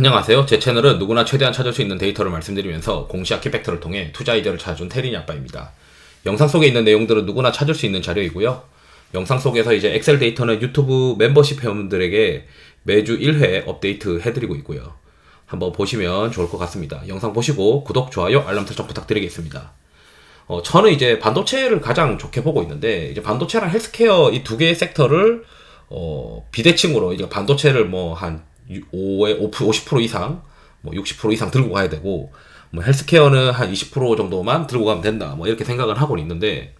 안녕하세요. 제 채널은 누구나 최대한 찾을 수 있는 데이터를 말씀드리면서 공시 아키팩터를 통해 투자 아이디어를 찾아준 테린이 아빠입니다. 영상 속에 있는 내용들은 누구나 찾을 수 있는 자료이고요. 영상 속에서 이제 엑셀 데이터는 유튜브 멤버십 회원들에게 매주 1회 업데이트 해드리고 있고요. 한번 보시면 좋을 것 같습니다. 영상 보시고 구독, 좋아요, 알람 설정 부탁드리겠습니다. 어, 저는 이제 반도체를 가장 좋게 보고 있는데, 이제 반도체랑 헬스케어 이 두 개의 섹터를, 어, 비대칭으로 이제 반도체를 뭐 한 5에 50% 이상, 뭐 60% 이상 들고 가야 되고, 뭐 헬스케어는 한 20% 정도만 들고 가면 된다. 뭐 이렇게 생각을 하고 있는데,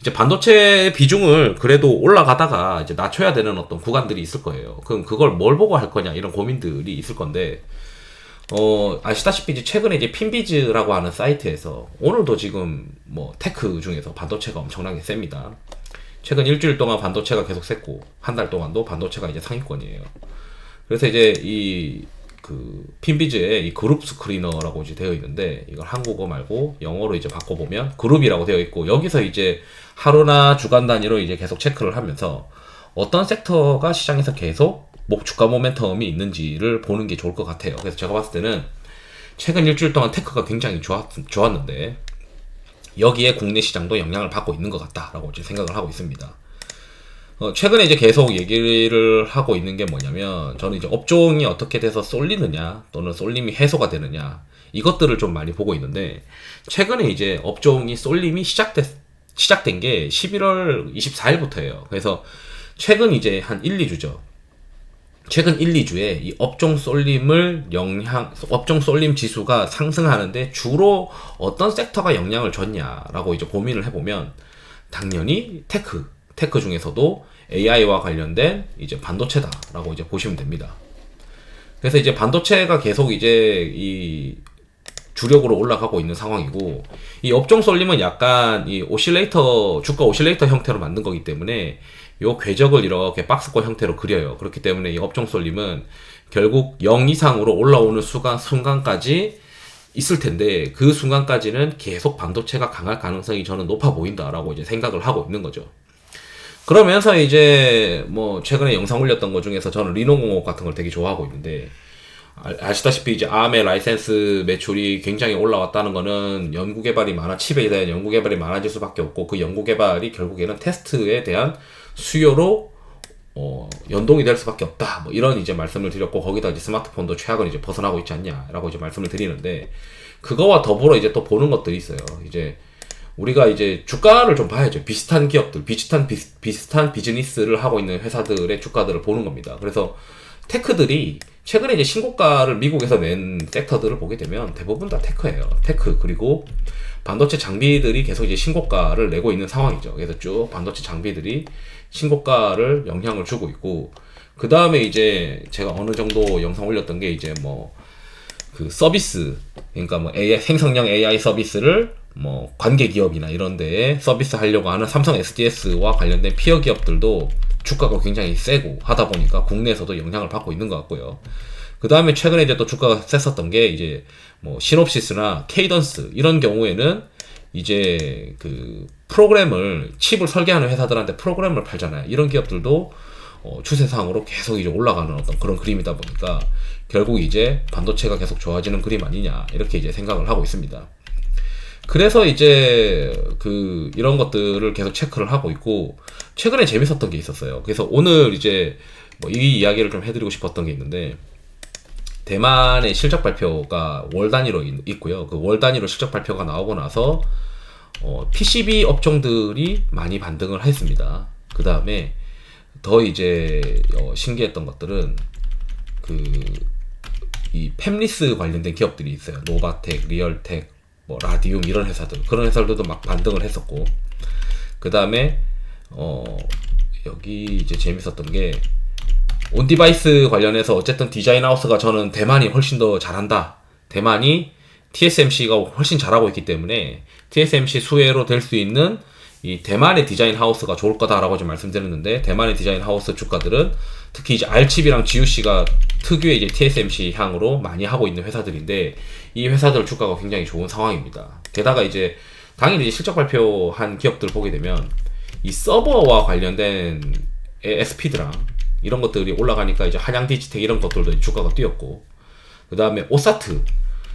이제 반도체 비중을 그래도 올라가다가 이제 낮춰야 되는 어떤 구간들이 있을 거예요. 그럼 그걸 뭘 보고 할 거냐 이런 고민들이 있을 건데 어 아시다시피 이제 최근에 이제 핀비즈라고 하는 사이트에서 오늘도 지금 뭐 테크 중에서 반도체가 엄청나게 셉니다. 최근 일주일 동안 반도체가 계속 셌고 한 달 동안도 반도체가 이제 상위권이에요. 그래서 이제 이 그 핀비즈에 이 그룹 스크리너라고 이제 되어 있는데 이걸 한국어 말고 영어로 이제 바꿔보면 그룹이라고 되어 있고 여기서 이제 하루나 주간 단위로 이제 계속 체크를 하면서 어떤 섹터가 시장에서 계속 목 주가 모멘텀이 있는지를 보는 게 좋을 것 같아요. 그래서 제가 봤을 때는 최근 일주일 동안 테크가 굉장히 좋았, 좋았는데 여기에 국내 시장도 영향을 받고 있는 것 같다라고 이제 생각을 하고 있습니다. 어, 최근에 이제 계속 얘기를 하고 있는 게 뭐냐면 저는 이제 업종이 어떻게 돼서 쏠리느냐 또는 쏠림이 해소가 되느냐 이것들을 좀 많이 보고 있는데 최근에 이제 업종이 쏠림이 시작됐 시작된 게 11월 24일부터예요. 그래서 최근 이제 한 1, 2주죠. 최근 1, 2주에 이 업종 쏠림을 영향, 업종 쏠림 지수가 상승하는데 주로 어떤 섹터가 영향을 줬냐라고 이제 고민을 해보면 당연히 테크, 테크 중에서도 AI와 관련된 이제 반도체다라고 이제 보시면 됩니다. 그래서 이제 반도체가 계속 이제 이 주력으로 올라가고 있는 상황이고 이 업종 쏠림은 약간 이 오실레이터 주가 오실레이터 형태로 만든 거기 때문에 요 궤적을 이렇게 박스권 형태로 그려요. 그렇기 때문에 이 업종 쏠림은 결국 0 이상으로 올라오는 순간 순간까지 있을 텐데 그 순간까지는 계속 반도체가 강할 가능성이 저는 높아 보인다라고 이제 생각을 하고 있는 거죠. 그러면서 이제 뭐 최근에 영상 올렸던 것 중에서 저는 리노공업 같은 걸 되게 좋아하고 있는데 아 시다시피 이제 암의 라이센스 매출이 굉장히 올라왔다는 거는 연구 개발이 많아 칩에 대한 연구 개발이 많아질 수밖에 없고 그 연구 개발이 결국에는 테스트에 대한 수요로 어, 연동이 될 수밖에 없다. 뭐 이런 이제 말씀을 드렸고 거기다 이제 스마트폰도 최악은 이제 벗어나고 있지 않냐라고 이제 말씀을 드리는데 그거와 더불어 이제 또 보는 것들이 있어요. 이제 우리가 이제 주가를 좀 봐야죠. 비슷한 기업들, 비슷한 비슷, 비슷한 비즈니스를 하고 있는 회사들의 주가들을 보는 겁니다. 그래서 테크들이 최근에 이제 신고가를 미국에서 낸 섹터들을 보게 되면 대부분 다 테크예요. 테크 그리고 반도체 장비들이 계속 이제 신고가를 내고 있는 상황이죠. 그래서 쭉 반도체 장비들이 신고가를 영향을 주고 있고 그 다음에 이제 제가 어느 정도 영상 올렸던 게 이제 뭐 그 서비스 그러니까 뭐 AI 생성형 AI 서비스를 뭐 관계 기업이나 이런 데에 서비스 하려고 하는 삼성 SDS와 관련된 피어 기업들도 주가가 굉장히 세고 하다 보니까 국내에서도 영향을 받고 있는 것 같고요. 그 다음에 최근에 이제 또 주가가 셌었던 게 이제 뭐 시놉시스나 케이던스 이런 경우에는 이제 그 프로그램을 칩을 설계하는 회사들한테 프로그램을 팔잖아요. 이런 기업들도 어, 추세상으로 계속 이제 올라가는 어떤 그런 그림이다 보니까 결국 이제 반도체가 계속 좋아지는 그림 아니냐 이렇게 이제 생각을 하고 있습니다. 그래서 이제 그 이런 것들을 계속 체크를 하고 있고 최근에 재밌었던 게 있었어요. 그래서 오늘 이제 뭐 이 이야기를 좀 해드리고 싶었던 게 있는데 대만의 실적 발표가 월 단위로 있고요. 그 월 단위로 실적 발표가 나오고 나서 어, PCB 업종들이 많이 반등을 했습니다. 그 다음에 더 이제 어, 신기했던 것들은 그 이 팹리스 관련된 기업들이 있어요. 노바텍, 리얼텍, 뭐 라디움 이런 회사들 그런 회사들도 막 반등을 했었고 그 다음에 어 여기 이제 재밌었던 게 온디바이스 관련해서 어쨌든 디자인 하우스가 저는 대만이 훨씬 더 잘한다. 대만이 TSMC가 훨씬 잘하고 있기 때문에 TSMC 수혜로 될 수 있는 이 대만의 디자인 하우스가 좋을 거다라고 좀 말씀드렸는데 대만의 디자인 하우스 주가들은 특히 이제 알칩이랑 GUC가 특유의 이제 TSMC 향으로 많이 하고 있는 회사들인데 이 회사들 주가가 굉장히 좋은 상황입니다. 게다가 이제 당연히 이제 실적 발표한 기업들 을 보게 되면 이 서버와 관련된 SP드랑 이런 것들이 올라가니까 이제 한양 디지텍 이런 것들도 주가가 뛰었고 그 다음에 오사트.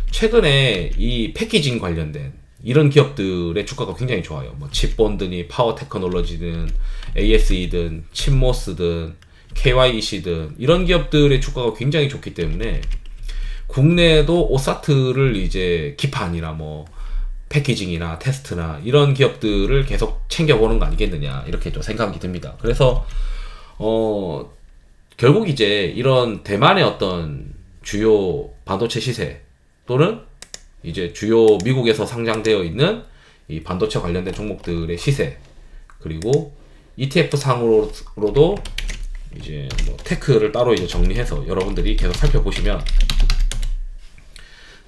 최근에 이 패키징 관련된 이런 기업들의 주가가 굉장히 좋아요. 뭐 칩본드니 파워 테크놀로지든 ASE든 칩모스든 KYEC든 이런 기업들의 주가가 굉장히 좋기 때문에 국내에도 오사트를 이제 기판이나 뭐 패키징이나 테스트나 이런 기업들을 계속 챙겨보는 거 아니겠느냐 이렇게 좀 생각이 듭니다. 그래서 어 결국 이제 이런 대만의 어떤 주요 반도체 시세 또는 이제 주요 미국에서 상장되어 있는 이 반도체 관련된 종목들의 시세 그리고 ETF 상으로도 이제 뭐 테크를 따로 이제 정리해서 여러분들이 계속 살펴보시면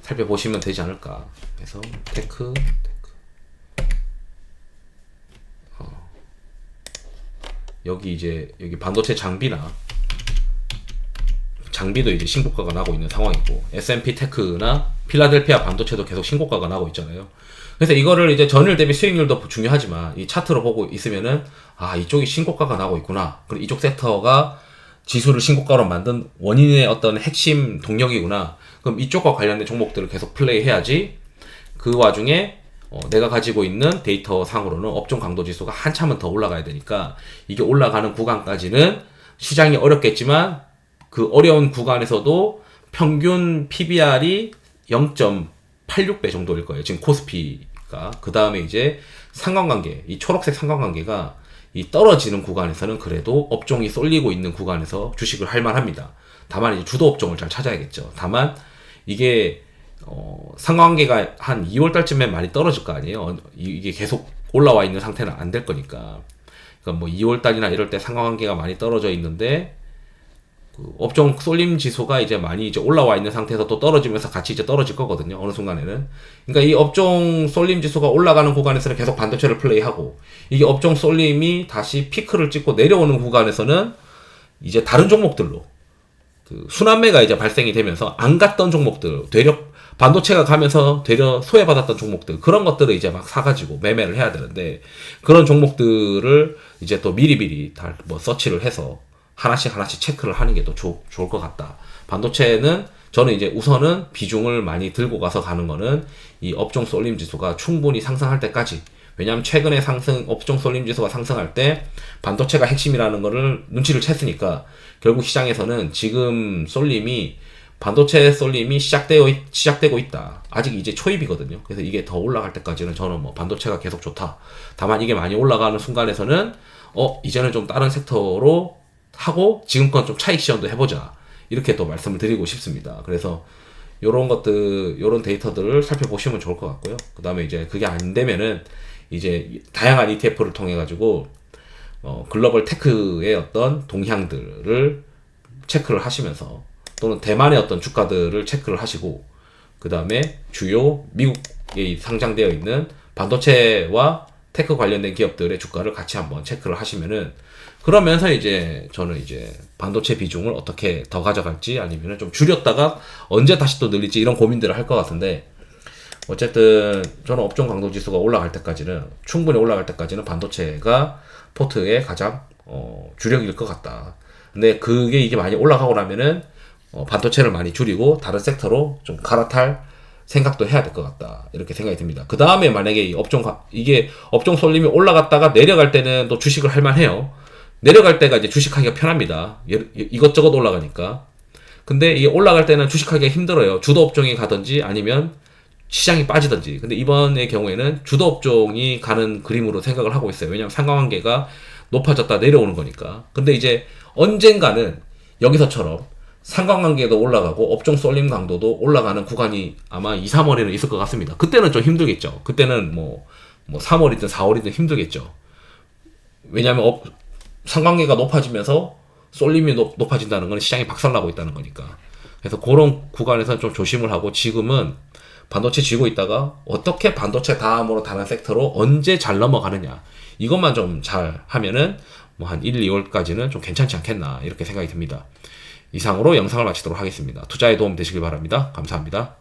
살펴보시면 되지 않을까. 그래서 테크, 테크. 어. 여기 이제 여기 반도체 장비나 장비도 이제 신고가가 나고 있는 상황이고 S&P 테크나 필라델피아 반도체도 계속 신고가가 나고 있잖아요. 그래서 이거를 이제 전일 대비 수익률도 중요하지만 이 차트로 보고 있으면은 아 이쪽이 신고가가 나고 있구나. 그리고 이쪽 섹터가 지수를 신고가로 만든 원인의 어떤 핵심 동력이구나. 그럼 이쪽과 관련된 종목들을 계속 플레이해야지 그 와중에 어, 내가 가지고 있는 데이터 상으로는 업종 강도 지수가 한참은 더 올라가야 되니까 이게 올라가는 구간까지는 시장이 어렵겠지만 그 어려운 구간에서도 평균 PBR이 0.86배 정도일 거예요. 지금 코스피 가. 그 다음에 이제 상관관계, 이 초록색 상관관계가 이 떨어지는 구간에서는 그래도 업종이 쏠리고 있는 구간에서 주식을 할 만합니다. 다만 이제 주도 업종을 잘 찾아야겠죠. 다만 이게 어, 상관관계가 한 2월 달쯤에 많이 떨어질 거 아니에요. 어, 이게 계속 올라와 있는 상태는 안 될 거니까. 그러니까 뭐 2월 달이나 이럴 때 상관관계가 많이 떨어져 있는데 그 업종 쏠림 지수가 이제 많이 이제 올라와 있는 상태에서 또 떨어지면서 같이 이제 떨어질 거거든요. 어느 순간에는. 그러니까 이 업종 쏠림 지수가 올라가는 구간에서는 계속 반도체를 플레이하고 이게 업종 쏠림이 다시 피크를 찍고 내려오는 구간에서는 이제 다른 종목들로 그 순환매가 이제 발생이 되면서 안 갔던 종목들 되려 반도체가 가면서 되려 소외받았던 종목들 그런 것들을 이제 막 사가지고 매매를 해야 되는데 그런 종목들을 이제 또 미리미리 다 뭐 서치를 해서 하나씩 하나씩 체크를 하는 게 더 좋을 것 같다. 반도체는 저는 이제 우선은 비중을 많이 들고 가서 가는 거는 이 업종 쏠림 지수가 충분히 상승할 때까지 왜냐하면 최근에 상승 업종 쏠림 지수가 상승할 때 반도체가 핵심이라는 거를 눈치를 챘으니까 결국 시장에서는 지금 쏠림이 반도체 쏠림이 시작되어 시작되고 있다. 아직 이제 초입이거든요. 그래서 이게 더 올라갈 때까지는 저는 뭐 반도체가 계속 좋다. 다만 이게 많이 올라가는 순간에서는 어 이제는 좀 다른 섹터로 하고 지금껏 좀 차익 시험도 해보자 이렇게 또 말씀을 드리고 싶습니다. 그래서 요런 것들 요런 데이터들을 살펴보시면 좋을 것 같고요. 그 다음에 이제 그게 안 되면은 이제 다양한 ETF를 통해 가지고 어, 글로벌 테크의 어떤 동향들을 체크를 하시면서 또는 대만의 어떤 주가들을 체크를 하시고 그 다음에 주요 미국에 상장되어 있는 반도체와 테크 관련된 기업들의 주가를 같이 한번 체크를 하시면은 그러면서 이제 저는 이제 반도체 비중을 어떻게 더 가져갈지 아니면은 좀 줄였다가 언제 다시 또 늘릴지 이런 고민들을 할 것 같은데 어쨌든 저는 업종 강도 지수가 올라갈 때까지는 충분히 올라갈 때까지는 반도체가 포트의 가장 어, 주력일 것 같다. 근데 그게 이게 많이 올라가고 나면은 어, 반도체를 많이 줄이고 다른 섹터로 좀 갈아탈 생각도 해야 될 것 같다. 이렇게 생각이 듭니다. 그 다음에 만약에 이 업종, 이게 업종 쏠림이 올라갔다가 내려갈 때는 또 주식을 할 만해요. 내려갈 때가 이제 주식하기가 편합니다. 이것저것 올라가니까. 근데 이 올라갈 때는 주식하기가 힘들어요. 주도 업종에 가든지 아니면 시장이 빠지든지. 근데 이번의 경우에는 주도 업종이 가는 그림으로 생각을 하고 있어요. 왜냐하면 상관관계가 높아졌다 내려오는 거니까. 근데 이제 언젠가는 여기서처럼 상관관계도 올라가고 업종 쏠림 강도도 올라가는 구간이 아마 2, 3월에는 있을 것 같습니다. 그때는 좀 힘들겠죠. 그때는 뭐, 뭐 3월이든 4월이든 힘들겠죠. 왜냐하면 업, 상관계가 높아지면서 쏠림이 높, 높아진다는 건 시장이 박살나고 있다는 거니까. 그래서 그런 구간에서 좀 조심을 하고 지금은 반도체 쥐고 있다가 어떻게 반도체 다음으로 다른 섹터로 언제 잘 넘어가느냐. 이것만 좀 잘 하면은 뭐 한 1, 2월까지는 좀 괜찮지 않겠나 이렇게 생각이 듭니다. 이상으로 영상을 마치도록 하겠습니다. 투자에 도움 되시길 바랍니다. 감사합니다.